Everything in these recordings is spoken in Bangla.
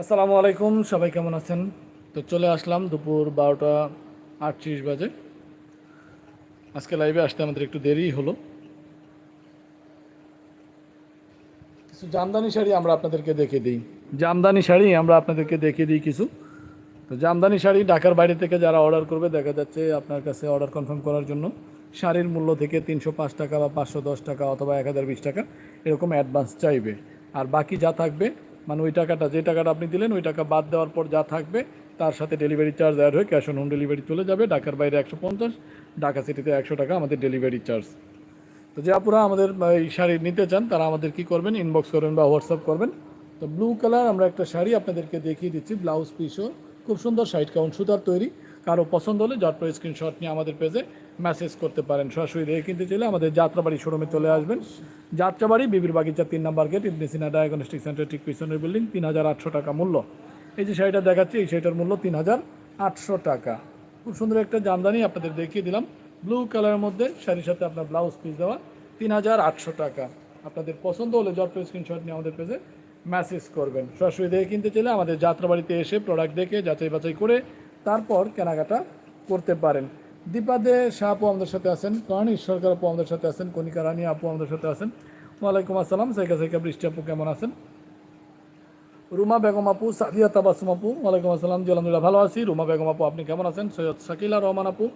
আসসালামু আলাইকুম, সবাই কেমন আছেন? তো চলে আসলাম দুপুর বারোটা আটত্রিশ বাজে। আজকে লাইভে আসতে আমাদের একটু দেরি হলো। কিছু জামদানি শাড়ি আমরা আপনাদেরকে দেখে দিই। জামদানি শাড়ি আমরা আপনাদেরকে দেখে দিই কিছু। তো জামদানি শাড়ি ঢাকার বাইরে থেকে যারা অর্ডার করবে, দেখা যাচ্ছে আপনার কাছে অর্ডার কনফার্ম করার জন্য শাড়ির মূল্য থেকে তিনশো পাঁচ টাকা বা পাঁচশো দশ টাকা অথবা এক হাজার বিশ টাকা এরকম অ্যাডভান্স চাইবে। আর বাকি যা থাকবে মানে ওই টাকাটা, যে টাকাটা আপনি দিলেন, ওই টাকা বাদ দেওয়ার পর যা থাকবে, তার সাথে ডেলিভারি চার্জ অ্যাড হয়ে ক্যাশ অন হোম ডেলিভারি চলে যাবে। ঢাকার বাইরে একশো পঞ্চাশ, ঢাকা সিটিতে একশো টাকা আমাদের ডেলিভারি চার্জ তো যে আপুরা আমাদের এই শাড়ি নিতে চান, তারা আমাদের কি করবেন? ইনবক্স করবেন বা হোয়াটসঅ্যাপ করবেন। তো ব্লু কালার আমরা একটা শাড়ি আপনাদেরকে দেখিয়ে দিচ্ছি ব্লাউজ পিসও খুব সুন্দর সাইড কাউন্ট সুতার তৈরি। কারও পছন্দ হলে জটপর স্ক্রিনশট নিয়ে আমাদের পেজে মেসেজ করতে পারেন। সরাসরি দেখে কিনতে চাইলে আমাদের যাত্রাবাড়ি শোরুমে চলে আসবেন। যাত্রাবাড়ি, বিবির বাগিচা তিন number gate, Ibne Sina diagnostic centre ঠিক পিছনের বিল্ডিং তিন হাজার আটশো টাকা মূল্য। এই যে শাড়িটা দেখাচ্ছি, এই শাড়িটার মূল্য তিন হাজার আটশো টাকা। খুব সুন্দর একটা জামদানি আপনাদের দেখিয়ে দিলাম। ব্লু কালারের মধ্যে শাড়ির সাথে আপনার ব্লাউজ পিস দেওয়া, তিন হাজার আটশো টাকা। আপনাদের পছন্দ হলে জটপর স্ক্রিনশট নিয়ে আমাদের পেজে মেসেজ করবেন। সরাসরি দেখে কিনতে চাইলে আমাদের যাত্রাবাড়িতে এসে প্রোডাক্ট দেখে যাচাই বাছাই করে তারপর কেনাকাটা করতে পারেন। দীপাদে শাহ আপু আমাদের সাথে আছেন কর্ণিশ সরকার আপু আমাদের সাথে আছেন কনিকা রানী আপু আমাদের সাথে আছেন। ওয়ালাইকুম আসসালাম, সাইকা সাইকা বৃষ্টি আপু কেমন আছেন? রুমা বেগম আপু, সাদিয়া তাবাসুম আপু, ওয়ালাইকুম আসসালাম জি, আলহামদুলিল্লাহ ভালো আছি। রুমা বেগম আপু, আপনি কেমন আছেন? সৈয়দ শাকিলা রহমান আপু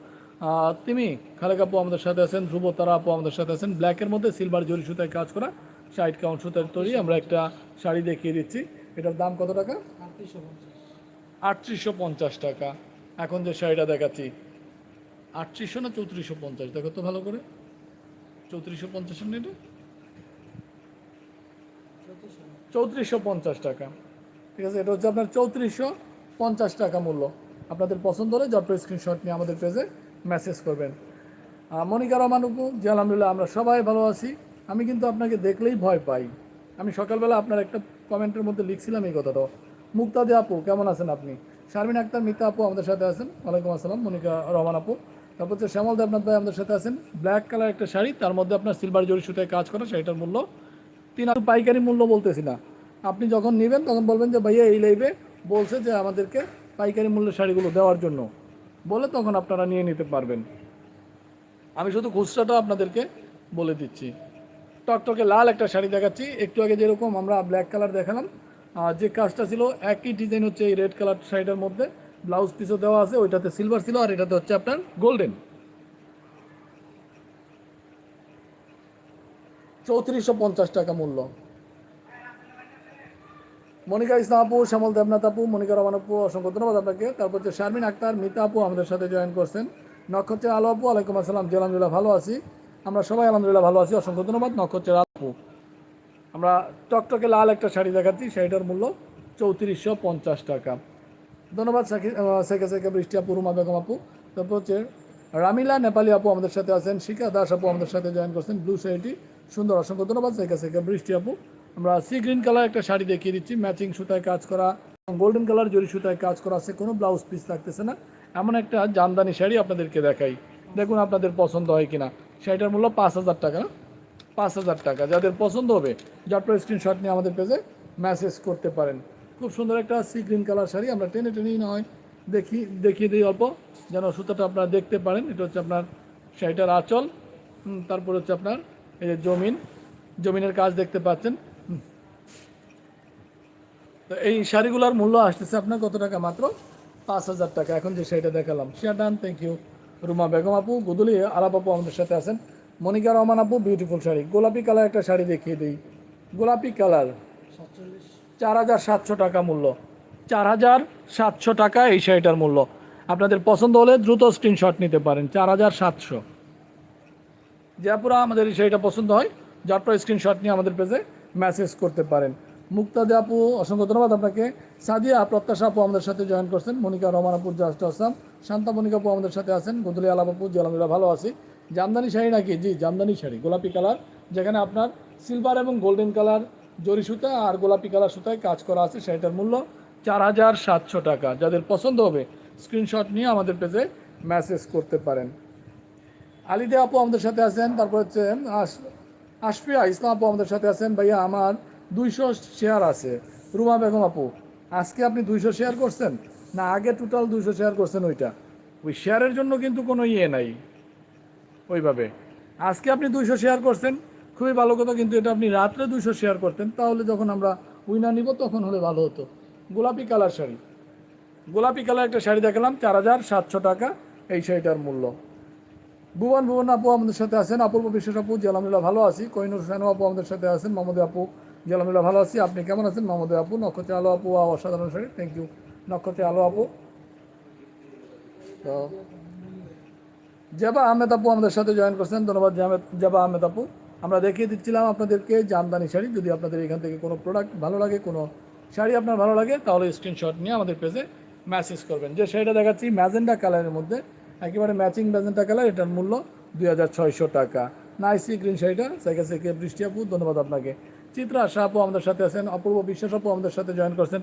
তিমি খালেক আপু আমাদের সাথে আছেন, ধ্রুব তারা আপু আমাদের সাথে আছেন। ব্ল্যাকের মধ্যে সিলভার জরি সুতায় কাজ করা সাইড কাউন্ট সুতার তৈরি, আমরা একটা শাড়ি দেখিয়ে দিচ্ছি। এটার দাম কত টাকা? আটত্রিশশো পঞ্চাশ টাকা। এখন যে শাড়িটা দেখাচ্ছি আটত্রিশশো না চৌত্রিশশো পঞ্চাশ? দেখো তো ভালো করে। চৌত্রিশশো পঞ্চাশ এটা চৌত্রিশশো পঞ্চাশ টাকা। ঠিক আছে, এটা হচ্ছে আপনার চৌত্রিশশো পঞ্চাশ টাকা মূল্য। আপনাদের পছন্দ হলে জট স্ক্রিনশট নিয়ে আমাদের পেজে মেসেজ করবেন। মনিকা রহমান উপু জি, আলহামদুলিল্লাহ, আমরা সবাই ভালো আছি। আমি কিন্তু আপনাকে দেখলেই ভয় পাই। আমি সকালবেলা আপনার একটা কমেন্টের মধ্যে লিখছিলাম এই কথাটা। মুক্তাদি আপু, কেমন আছেন আপনি? শারমিন আক্তার, মিতা আপু আমাদের সাথে আছেন। ওয়ালাইকুম আসসালাম, মনিকা রহমান আপু তারপর হচ্ছে শ্যামল দেবনাথ ভাই আমাদের সাথে আছেন। ব্ল্যাক কালার একটা শাড়ি, তার মধ্যে আপনার সিলভার জরি সুতায় কাজ করা, শাড়িটার মূল্য তিন আর পাইকারি মূল্য বলতেছি না। আপনি যখন নেবেন তখন বলবেন যে, ভাইয়া, এই লাইভে বলছে যে, আমাদেরকে পাইকারি মূল্যের শাড়িগুলো দেওয়ার জন্য। বলে তখন আপনারা নিয়ে নিতে পারবেন। আমি শুধু খুচরাটা আপনাদেরকে বলে দিচ্ছি। টকটকে লাল একটা শাড়ি দেখাচ্ছি। একটু আগে যেরকম আমরা ব্ল্যাক কালার দেখালাম আর যে কাজটা ছিল, একই ডিজাইন হচ্ছে এই রেড কালার শাড়িটার মধ্যে। ব্লাউজ পিসও দেওয়া আছে, ওইটাতে সিলভার ছিল আর এটাতে হচ্ছে আপনার গোল্ডেন চৌত্রিশশো টাকা মূল্য। মনিকা ইসলাম আপু, শ্যামল দেবনাথ আপু, মনিকা রহমান আপু, অসংখ্য ধন্যবাদ আপনাকে। তারপর হচ্ছে শারমিন আক্তার, মিতা আপু আমাদের সাথে জয়েন করছেন। নক্ষত্রের আলো আপু আলাইকুম আসসালাম, জি, আলহামদুলিল্লাহ ভালো আছি। আমরা সবাই আলহামদুলিল্লাহ ভালো আছি, অসংখ্য ধন্যবাদ। নক্ষত্রের আপু, আমরা টকটকে লাল একটা শাড়ি দেখাচ্ছি শাড়িটার মূল্য চৌত্রিশশো টাকা। ধন্যবাদ শেখা শেখা বৃষ্টি আপু, রুমা বেগম আপু। তারপর হচ্ছে রামিলা নেপালি আপু আমাদের সাথে আছেন, শিখা দাস আপু আমাদের সাথে জয়েন করছেন ব্লু শাড়িটি সুন্দর, অসংখ্য ধন্যবাদ শেখা শেখা বৃষ্টি আপু। আমরা সি গ্রিন কালার একটা শাড়ি দেখিয়ে দিচ্ছি ম্যাচিং সুতায় কাজ করা গোল্ডেন কালার জরি সুতায় কাজ করা আছে, কোনো ব্লাউজ পিস থাকতেছে না। এমন একটা জামদানি শাড়ি আপনাদেরকে দেখাই। দেখুন আপনাদের পছন্দ হয় কিনা। শাড়িটার মূল্য পাঁচ হাজার টাকা পাঁচ হাজার টাকা। যাদের পছন্দ হবে, যার জটপর স্ক্রিনশট নিয়ে আমাদের পেজে মেসেজ করতে পারেন। খুব সুন্দর একটা সি গ্রিন কালার শাড়ি। আমরা টেনে টেনেই না হয় দেখি, দেখিয়ে দিই অল্প, যেন সুতাটা আপনারা দেখতে পারেন। এটা হচ্ছে আপনার শাড়িটার আঁচল তারপর হচ্ছে আপনার এই যে জমিন। জমিনের কাজ দেখতে পাচ্ছেন। তো এই শাড়িগুলোর মূল্য আসতেছে আপনার কত টাকা মাত্র? পাঁচ হাজার টাকা। এখন যে শাড়িটা দেখালাম share done thank you Ruma Begum আপু, গুদুলি, আলাপ আপু আমাদের সাথে আছেন। মনিকা রহমান আপু বিউটিফুল শাড়ি। গোলাপি কালার একটা শাড়ি দেখিয়ে দিই। গোলাপি কালার চার হাজার সাতশো টাকা মূল্য। চার হাজার সাতশো টাকা এই শাড়িটার মূল্য। আপনাদের পছন্দ হলে দ্রুত স্ক্রিনশট নিতে পারেন, চার হাজার সাতশো। জয়পুরা, আমাদের এই শাড়িটা পছন্দ হয় যারপর স্ক্রিনশট নিয়ে আমাদের পেজে মেসেজ করতে পারেন। মুক্তাদি আপু, অসংখ্য ধন্যবাদ আপনাকে। সাদিয়া প্রত্যাশা আপু আমাদের সাথে জয়েন করছেন। মনিকা রহমান আপু জাস্ট আসাম শান্তা মনিকা আপু আমাদের সাথে আছেন। গদুলি আলাপ আপু জি ভালো আছি। জামদানি শাড়ি নাকি? জি, জামদানি শাড়ি, গোলাপি কালার যেখানে আপনার সিলভার এবং গোল্ডেন কালার জরি সুতা আর গোলাপি কালার সুতায় কাজ করা আছে শাড়িটার মূল্য চার হাজার সাতশো টাকা। যাদের পছন্দ হবে স্ক্রিনশট নিয়ে আমাদের পেজে মেসেজ করতে পারেন। আলিদে আপু আমাদের সাথে আছেন, তারপর হচ্ছে আশ- আশফিয়া ইসলাম আপু আমাদের সাথে আছেন। ভাইয়া, আমার দুইশো শেয়ার আছে। রুমা বেগম আপু, আজকে আপনি দুইশো শেয়ার করছেন? না, আগে টোটাল দুইশো শেয়ার করছেন ওইটা। ওই শেয়ারের জন্য কিন্তু কোনো ইয়ে নাই। ওইভাবে। আজকে আপনি দুইশো শেয়ার করছেন খুবই ভালো কথা, কিন্তু এটা আপনি রাত্রে দুশো শেয়ার করতেন, তাহলে যখন আমরা উইনার নিব তখন হলে ভালো হতো। গোলাপি কালার শাড়ি। গোলাপি কালার একটা শাড়ি দেখালাম, চার হাজার সাতশো টাকা এই শাড়িটার মূল্য। ভুবন ভুবন আপু আমাদের সাথে আছেন। অপূর্ব বিশ্বাস আপু জি আলহামদুলিল্লাহ ভালো আছি। কইনুর হোসেন আপু আমাদের সাথে আছেন। মোহাম্মদ আপু জি আলহামদুলিল্লাহ ভালো আছি। আপনি কেমন আছেন? মোহাম্মদ আপু, নক্ষত্র আলো আপু অসাধারণ শাড়ি। থ্যাংক ইউ নক্ষত্র আলো আপু। তো, জাবা আহমেদ আপু আমাদের সাথে জয়েন করছেন। ধন্যবাদ জাবা আহমেদ আপু। আমরা দেখিয়ে দিচ্ছিলাম আপনাদেরকে জামদানি শাড়ি। যদি আপনাদের এখান থেকে কোনো প্রোডাক্ট ভালো লাগে, কোনো শাড়ি আপনার ভালো লাগে, তাহলে স্ক্রিনশট নিয়ে আমাদের পেজে মেসেজ করবেন। যে শাড়িটা দেখাচ্ছি ম্যাজেন্ডা কালারের মধ্যে, একেবারে ম্যাচিং ম্যাজেন্ডা কালার এটার মূল্য দুই হাজার ছয়শো টাকা। নাইসি গ্রিন শাড়িটা সাইকেল থেকে বৃষ্টি আপু, ধন্যবাদ আপনাকে। চিত্রা আশা আপু আমাদের সাথে আছেন, অপূর্ব বিশ্বাস আপু আমাদের সাথে জয়েন করছেন।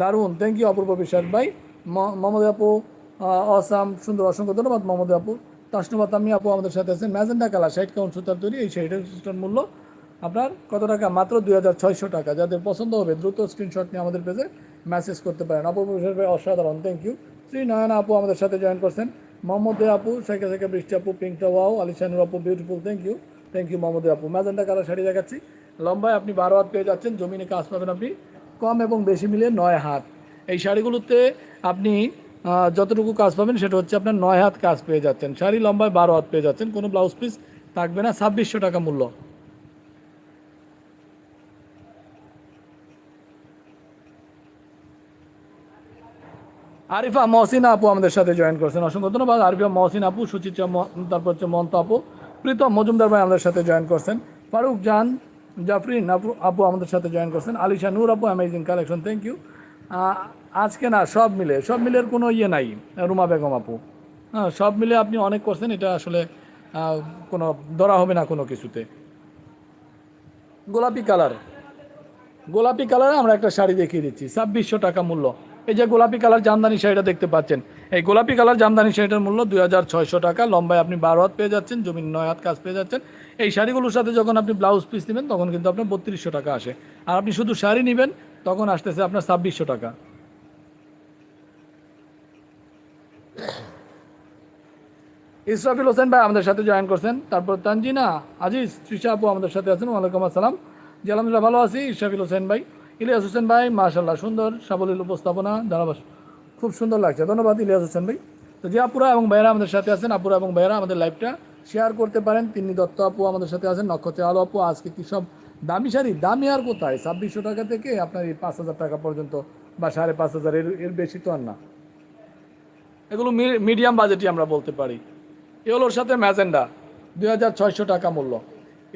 দারুণ থ্যাংক ইউ অপূর্ব বিশ্বাস ভাই। মোহাম্মদ আপু অসাম সুন্দর, অসংখ্য ধন্যবাদ মোহাম্মদ আপু। তাসনুবা তামি আপু আমাদের সাথে আছেন। ম্যাজেন্ডা কালার, ষাট কাউন্ট সুতার তৈরি। এই শাড়িটার মূল্য আপনার কত টাকা? মাত্র দুই হাজার ছয়শো টাকা। যাদের পছন্দ হবে দ্রুত স্ক্রিনশট নিয়ে আমাদের পেজে মেসেজ করতে পারেন। অপূর্ব বিশ্বাস ভাই, অসাধারণ। থ্যাংক ইউ শ্রী নয়না আপু আমাদের সাথে জয়েন করছেন। মোহাম্মদ আপু, শেখা শেখা বৃষ্টি আপু পিঙ্কটা ওয়াও আলিশানুর আপু beautiful thank you thank you Mohammad আপু। ম্যাজেন্ডা কালার শাড়ি দেখাচ্ছি। লম্বায় আপনি বারো হাত পেয়ে যাচ্ছেন। জমিনে কাজ পাবেন আপনি কম এবং বেশি মিলিয়ে নয় হাত। এই শাড়িগুলোতে আপনি যতটুকু কাজ পাবেন, সেটা হচ্ছে আপনার নয় হাত কাজ পেয়ে যাচ্ছেন। শাড়ি লম্বায় বারো হাত পেয়ে যাচ্ছেন, কোনো ব্লাউজ পিস থাকবে না, ছাব্বিশশো টাকা মূল্য। আরিফা মহসিন আপু আমাদের সাথে জয়েন করছেন। অসংখ্য ধন্যবাদ। আরিফা মহসিন আপু, সুচিত্রা তারপর হচ্ছে মন্ত আপু, প্রীতম মজুমদার ভাই আমাদের সাথে জয়েন করছেন। ফারুক জান জাফরিন আপু আমাদের সাথে জয়েন করছেন। আলিশা নূর আপু অ্যামেজিং কালেকশন থ্যাংক ইউ আজকে না, সব মিলে, সব মিলের কোনো ইয়ে নাই, রুমা বেগম আপু। হ্যাঁ সব মিলে আপনি অনেক করছেন, এটা আসলে কোনো, ধরা হবে না কোনো কিছুতে। গোলাপি কালার। গোলাপি কালারে আমরা একটা শাড়ি দেখিয়ে দিচ্ছি, ছাব্বিশশো টাকা মূল্য। এই যে গোলাপি কালার জামদানি শাড়িটা দেখতে পাচ্ছেন, এই গোলাপি কালার জামদানি শাড়িটার মূল্য দুই হাজার ছয়শো টাকা। লম্বায় আপনি বারো হাত পেয়ে যাচ্ছেন, জমিন নয় হাত কাজ পেয়ে যাচ্ছেন। এই শাড়িগুলোর সাথে যখন আপনি ব্লাউজ পিস নেবেন, তখন কিন্তু আপনার বত্রিশশো টাকা আসে। আর আপনি শুধু শাড়ি নেবেন, তখন আসতেছে আপনার ছাব্বিশশো টাকা। ইসরাফিল হোসেন ভাই আমাদের সাথে জয়েন করছেন। তারপর তানজিনা, আজিজ, তৃষা আপু আমাদের সাথে আছেন। ওয়ালাইকুম আসসালাম। জি, আলহামদুলিল্লাহ ভালো আছি, ইসরাফিল হোসেন ভাই। ইলিয়াস হোসেন ভাই মাশাল্লাহ সুন্দর, সাবলীল উপস্থাপনা ধারাবাস খুব সুন্দর লাগছে। ধন্যবাদ ইলিয়াস হোসেন ভাই। তো যে আপুরা এবং ভাইয়েরা আমাদের সাথে আছেন, আপুরা এবং ভাইয়েরা আমাদের লাইভটা শেয়ার করতে পারেন। তিনি দত্ত আপু আমাদের সাথে আছেন, নক্ষত্র আলো আপু। আজকে কি সব দামি শাড়ি? দামি আর কোথায়? ছাব্বিশশো টাকা থেকে আপনার এই পাঁচ হাজার টাকা পর্যন্ত বা সাড়ে পাঁচ হাজার এর এর বেশি তো আর না। এগুলো মিডিয়াম বাজেটই আমরা বলতে পারি। এগুলোর সাথে ম্যাজেন্ডা, দুই হাজার ছয়শো টাকা মূল্য।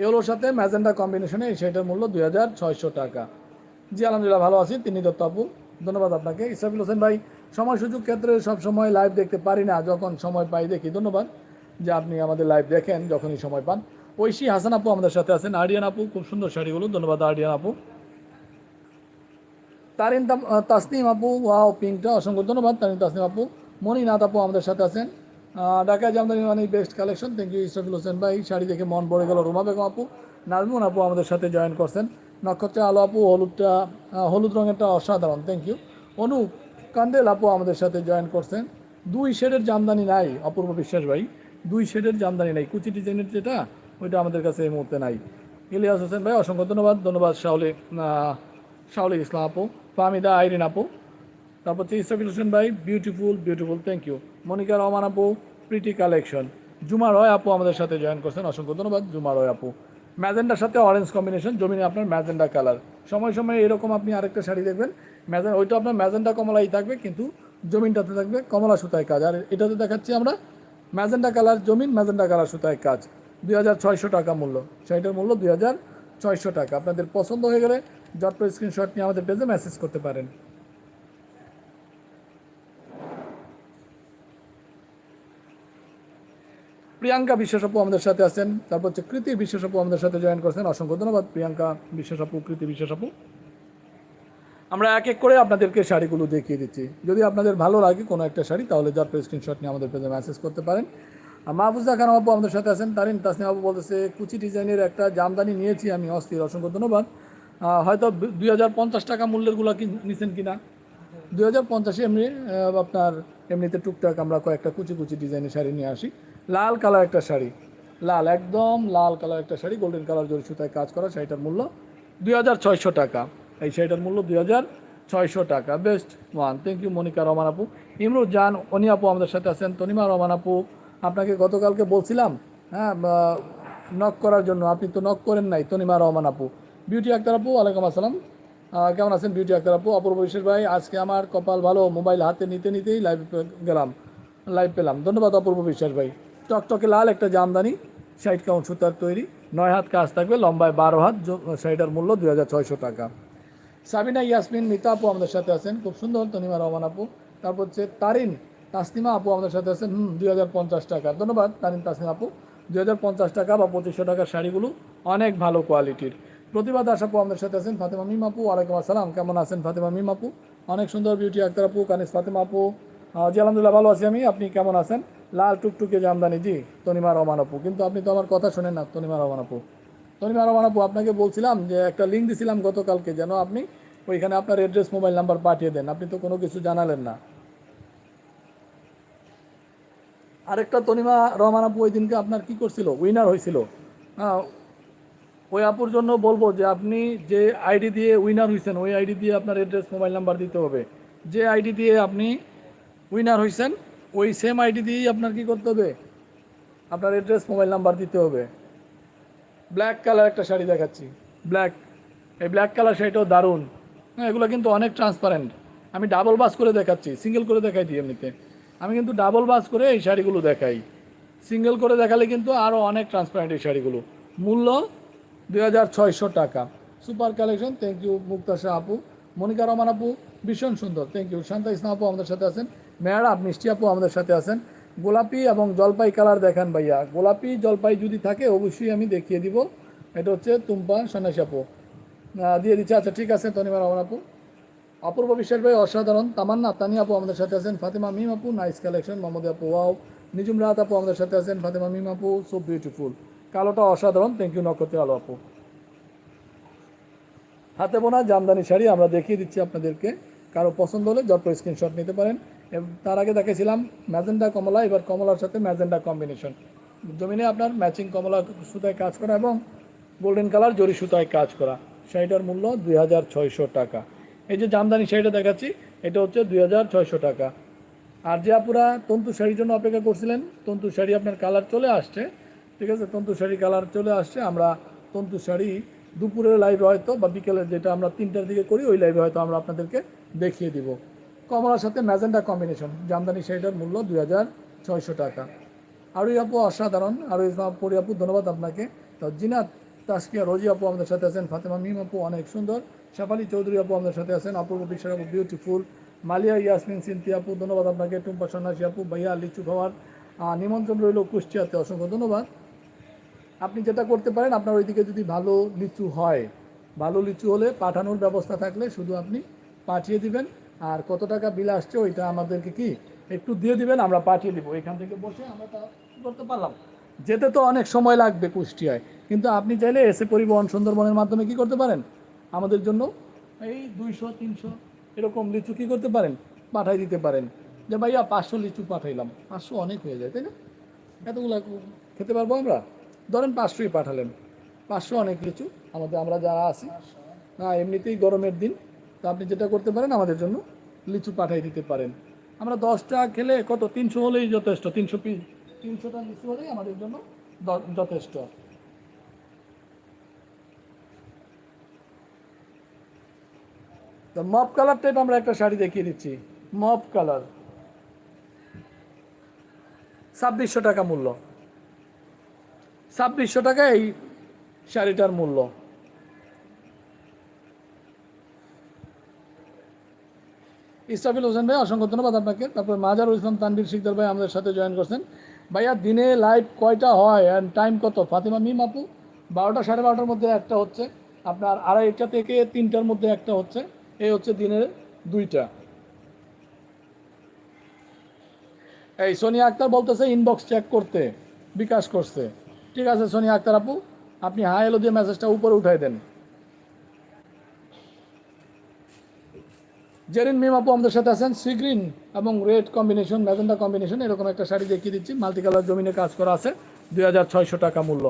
এগুলোর সাথে ম্যাজেন্ডা কম্বিনেশনে এই শাড়িটার মূল্য দুই হাজার ছয়শো টাকা। জি, আলহামদুলিল্লাহ ভালো আছি। তিনি দত্ত আপু, ধন্যবাদ আপনাকে। ইসরাফিল হোসেন ভাই, সময় সুযোগ ক্ষেত্রে সব সময় লাইভ দেখতে পারি না। যখন সময় পাই দেখি। ধন্যবাদ যে আপনি আমাদের লাইভ দেখেন, যখনই সময় পান। ঐশী হাসান আপু আমাদের সাথে আছেন। আরিয়ান আপু, খুব সুন্দর শাড়িগুলো। ধন্যবাদ আরিয়ান আপু। তারিন তাসনিম আপু ওয়াও পিঙ্কটা অসংখ্য ধন্যবাদ। তারিন তাসনিম আপু মণিনাথ আপু আমাদের সাথে আছেন। আহ, ঢাকা জামদানি মানে best collection thank you Israfil Hossain ভাই। শাড়ি দেখে মন ভরে গেল রুমা বেগম আপু। নাজমুন আপু আমাদের সাথে জয়েন করছেন। নক্ষত্রে আলো আপু হলুদটা হলুদ রঙেরটা অসাধারণ থ্যাংক ইউ অনু কান্দেল আপু আমাদের সাথে জয়েন করছেন। দুই শেডের জামদানি নাই অপূর্ব বিশ্বাস ভাই। দুই শেডের জামদানি নাই কুচি ডিজাইনের যেটা ওইটা আমাদের কাছে এই মুহূর্তে নাই। ইলিয়াস হোসেন ভাই অসংখ্য ধন্যবাদ। ধন্যবাদ শাহলে শাহলে ইসলাম আপু ফাহমিদা আইরিন আপু। তারপর হচ্ছে ইসরাফিল হোসেন ভাই beautiful beautiful thank you Monika Rahman আপু প্রিটি কালেকশন জুমা রয় আপু আমাদের সাথে জয়েন করছেন, অসংখ্য ধন্যবাদ, জুমা রয় আপু। ম্যাজেন্ডার সাথে অরেঞ্জ কম্বিনেশন জমিনে আপনার ম্যাজেন্ডা কালার সময় সময় এরকম আপনি আরেকটা শাড়ি দেখবেন ম্যাজেন ওইটা আপনার ম্যাজেন্ডা কমলাই থাকবে, কিন্তু জমিনটাতে থাকবে কমলা সুতায় কাজ। আর এটাতে দেখাচ্ছি আমরা ম্যাজেন্ডা কালার জমিন, ম্যাজেন্ডা কালার সুতায় কাজ। দুই হাজার ছয়শো টাকা মূল্য। শাড়িটার মূল্য দুই হাজার ছয়শো টাকা। আপনাদের পছন্দ হয়ে গেলে জটপে স্ক্রিনশট নিয়ে আমাদের পেজে মেসেজ করতে পারেন। প্রিয়াঙ্কা বিশ্বাস আপু আমাদের সাথে আছেন। তারপর হচ্ছে কৃতি বিশ্বাস আপু আমাদের সাথে জয়েন করছেন। অসংখ্য ধন্যবাদ প্রিয়াঙ্কা বিশ্বাস আপু কৃতি বিশ্বাস আপু আমরা এক এক করে আপনাদেরকে শাড়িগুলো দেখিয়ে দিচ্ছি। যদি আপনাদের ভালো লাগে কোনো একটা শাড়ি, তাহলে যার স্ক্রিনশট নিয়ে আমাদের পেজে মেসেজ করতে পারেন। আর মাহফুজা খান আপু আমাদের সাথে আছেন। তারিন তাসনিম আপু বলতেছে, কুচি ডিজাইনের একটা জামদানি নিয়েছি আমি, অস্থির। অসংখ্য ধন্যবাদ। হয়তো দুই হাজার পঞ্চাশ টাকা মূল্যেরগুলো কি নিছেন কিনা? দুই হাজার পঞ্চাশে এমনি আপনার এমনিতে টুকটাক আমরা কয়েকটা কুচি কুচি ডিজাইনের শাড়ি নিয়ে আসি। লাল কালার একটা শাড়ি। লাল, একদম লাল কালার একটা শাড়ি গোল্ডেন কালার জরি সুতায় কাজ করা শাড়িটার মূল্য দুই হাজার ছয়শো টাকা। এই শাড়িটার মূল্য দুই হাজার ছয়শো টাকা। Best one. Thank you Monika Rahman আপু। ইমরুজ জান, অনি আপু আমাদের সাথে আছেন। তনিমা রহমান আপু, আপনাকে গতকালকে বলছিলাম হ্যাঁ নক করার জন্য। আপনি তো নক করেন নাই, তনিমা রহমান আপু। বিউটি আক্তার আপু, ওয়ালাইকুম আসসালাম। কেমন আছেন বিউটি আক্তার আপু? অপূর্ব বিশ্বের ভাই, আজকে আমার কপাল ভালো, মোবাইল হাতে নিতে নিতেই লাইভ গেলাম। লাইভ পেলাম। ধন্যবাদ অপূর্ব বিশ্বাস ভাই। টকটকে লাল, একটা জামদানি, ষাট কাউন্ট সুতার তৈরি, নয় হাত কাজ থাকবে, লম্বায় বারো হাত শাড়িটার মূল্য দুই হাজার ছয়শো টাকা। সাবিনা, ইয়াসমিন, মিতা আপু আমাদের সাথে আছেন, খুব সুন্দর, তনিমা, রহমান আপু। তারপর হচ্ছে তারিন, তাসনিমা আপু আমাদের সাথে আছেন, হুম, দুই হাজার পঞ্চাশ টাকা। ধন্যবাদ, তারিন, তাসনিমা আপু। দুই হাজার পঞ্চাশ টাকা বা পঁচিশশো টাকার শাড়িগুলো অনেক ভালো কোয়ালিটির। প্রতিভা দাস আপু আমাদের সাথে আছেন, ফাতেমা মিম আপু, ওয়ালাইকুম আসসালাম, কেমন আছেন ফাতেমা মিম আপু? অনেক সুন্দর বিউটি আক্তার আপু, কানিস ফাতেমা আপু। জি, আলহামদুলিল্লাহ, ভালো আছি আমি, আপনি কেমন আছেন? লাল টুকটুকে জামদানি জি, তনিমা রহমান আপু। কিন্তু আপনি তো আমার কথা শোনেন না, তনিমা রহমান আপু। তনিমা রহমান আপু, আপনাকে বলছিলাম যে একটা লিঙ্ক দিছিলাম গতকালকে যেন আপনি ওইখানে আপনার অ্যাড্রেস মোবাইল নাম্বার পাঠিয়ে দেন। আপনি তো কোনো কিছু জানালেন না। আরেকটা তনিমা রহমান আপু ওই দিনকে আপনার কি করছিল? উইনার হয়েছিল। হ্যাঁ ওই আপুর জন্য বলব যে আপনি যে আইডি দিয়ে উইনার হয়েছেন, ওই আইডি দিয়ে আপনার অ্যাড্রেস মোবাইল নাম্বার দিতে হবে। যে আইডি দিয়ে আপনি উইনার হয়েছেন ওই সেম আইডি দিয়েই আপনার কি করতে হবে? আপনার অ্যাড্রেস মোবাইল নাম্বার দিতে হবে। ব্ল্যাক কালার একটা শাড়ি দেখাচ্ছি। ব্ল্যাক এই ব্ল্যাক কালার শাড়িটাও দারুণ। হ্যাঁ এগুলো কিন্তু অনেক ট্রান্সপারেন্ট আমি ডাবল বাস করে দেখাচ্ছি। সিঙ্গেল করে দেখাই দিই এমনিতে। আমি কিন্তু ডাবল বাস করে এই শাড়িগুলো দেখাই। সিঙ্গেল করে দেখালে কিন্তু আরও অনেক ট্রান্সপারেন্ট এই শাড়িগুলো। মূল্য দুই হাজার ছয়শো টাকা। Super collection thank you Mukta মুক্তাশা আপু। মনিকা রহমান আপু, ভীষণ সুন্দর। থ্যাংক ইউ শান্তা ইসলাম আপু আমাদের সাথে আছেন। মেয়ারাব মিষ্টি আপু আমাদের সাথে আছেন। গোলাপি এবং জলপাই কালার দেখান ভাইয়া। গোলাপি, জলপাই যদি থাকে, অবশ্যই আমি দেখিয়ে দিব। এটা হচ্ছে তুম্পা সন্ন্যাসী আপু। দিয়ে দিচ্ছে। আচ্ছা ঠিক আছে তনিমা রহমান আপু। অপূর্ব বিশ্বাস ভাই, অসাধারণ। তামান্না, তানি আপু আমাদের সাথে আছেন। ফাতেমা মিম আপু নাইস কালেকশন মোহাম্মদ আপু ওয়াও নিজুম রাত আপু আমাদের সাথে আছেন। ফাতেমা মিম আপু সো বিউটিফুল কালোটা অসাধারণ। থ্যাংক ইউ নক্ষত্র আলো আপু। হাতে বোনা জামদানি শাড়ি আমরা দেখিয়ে দিচ্ছি আপনাদেরকে। কারও পছন্দ হলে যত স্ক্রিনশট নিতে পারেন। তার আগে দেখেছিলাম ম্যাজেন্ডা কমলা, এবার কমলার সাথে ম্যাজেন্ডা কম্বিনেশন। জমিনে আপনার ম্যাচিং কমলা সুতায় কাজ করা এবং গোল্ডেন কালার জরি সুতায় কাজ করা। শাড়িটার মূল্য দুই হাজার ছয়শো টাকা। এই যে জামদানি শাড়িটা দেখাচ্ছি, এটা হচ্ছে দুই হাজার ছয়শো টাকা। আর যে আপুরা তন্তু শাড়ির জন্য অপেক্ষা করছিলেন, তন্তু শাড়ি আপনার কালার চলে আসছে, ঠিক আছে? তন্তু শাড়ি কালার চলে আসছে, আমরা তন্তু শাড়ি দুপুরের লাইভে হয়তো বা বিকেলের যেটা আমরা তিনটার দিকে করি, ওই লাইভে হয়তো আমরা আপনাদেরকে দেখিয়ে দিব। কমলার সাথে ম্যাজেন্ডা কম্বিনেশন। জামদানি শাড়িটার মূল্য দুই হাজার ছয়শো টাকা। আরও আপু অসাধারণ। আরও ইসলাম পরি আপু, ধন্যবাদ আপনাকে। তো জিনাত তাসকিয়া, রোজি আপু আমাদের সাথে আছেন, ফাতেমা মিম আপু অনেক সুন্দর। শেফালি চৌধুরী আপু আমাদের সাথে আছেন, অপূর্ব বিশ্বাস আপু বিউটিফুল মালিয়া, ইয়াসমিন সিন্তি আপু, ধন্যবাদ আপনাকে। টুম্পা, সন্ন্যাসী আপু, ভাইয়া, লিচু খাওয়ার নিমন্ত্রণ রইল কুষ্টিয়াতে। অসংখ্য ধন্যবাদ। আপনি যেটা করতে পারেন, আপনার ওইদিকে যদি ভালো লিচু হয়, ভালো লিচু হলে পাঠানোর ব্যবস্থা থাকলে শুধু আপনি পাঠিয়ে দিবেন। আর কত টাকা বিল আসছে ওইটা আমাদেরকে কি একটু দিয়ে দিবেন, আমরা পাঠিয়ে দিব। এখান থেকে বসে আমরা তা করতে পারলাম। যেতে তো অনেক সময় লাগবে কুষ্টিয়ায়, কিন্তু আপনি চাইলে এসে পরিবহন সুন্দরবনের মাধ্যমে কি করতে পারেন? আমাদের জন্য এই দুইশো, তিনশো এরকম লিচু কি করতে পারেন? পাঠাই দিতে পারেন। যে ভাইয়া পাঁচশো লিচু পাঠাইলাম, পাঁচশো অনেক হয়ে যায়, তাই না? এতগুলো খেতে পারব আমরা? ধরেন পাঁচশোই পাঠালেন, পাঁচশো অনেক লিচু। আমাদের, আমরা যারা আছি, না, এমনিতেই গরমের দিন তো আপনি যেটা করতে পারেন আমাদের জন্য, লিচু পাঠিয়ে দিতে পারেন। আমরা দশটা খেলে কত? তিনশো হলেই যথেষ্ট, তিনশো পিস তিনশোটা লিচু হলেই আমাদের জন্য যথেষ্ট। মপ কালার টাইপ আমরা একটা শাড়ি দেখিয়ে দিচ্ছি, মপ কালার। ছাব্বিশশো টাকা মূল্য। ছাব্বিশশো টাকা এই শাড়িটার মূল্য। ইস্তাফিল হোসেন ভাই, অসংখ্য ধন্যবাদ আপনাকে। তারপর মাজার ইসলাম তানবির শিকদার ভাই আমাদের সাথে জয়েন করছেন। ভাইয়া, দিনে লাইভ কয়টা হয় অ্যান্ড টাইম কত? ফাতিমা মিম আপু, বারোটা, সাড়ে বারোটার মধ্যে একটা হচ্ছে। আপনার আড়াইটা থেকে তিনটার মধ্যে একটা হচ্ছে। এই হচ্ছে দিনের দুইটা। এই সোনিয়া আক্তার বলতেছে ইনবক্স চেক করতে। বিকাশ করছে। ঠিক আছে সোনিয়া আক্তার আপু, আপনি হাই এলো দিয়ে মেসেজটা উপরে উঠাই দেন। জেরিন মিম আপু আমাদের সাথে আছেন। সি গ্রিন এবং রেড কম্বিনেশন, ম্যাজেন্ডা কম্বিনেশন, এরকম একটা শাড়ি দেখিয়ে দিচ্ছি। মাল্টি কালার জমিনে কাজ করা আছে। দুই হাজার ছয়শো টাকা মূল্য।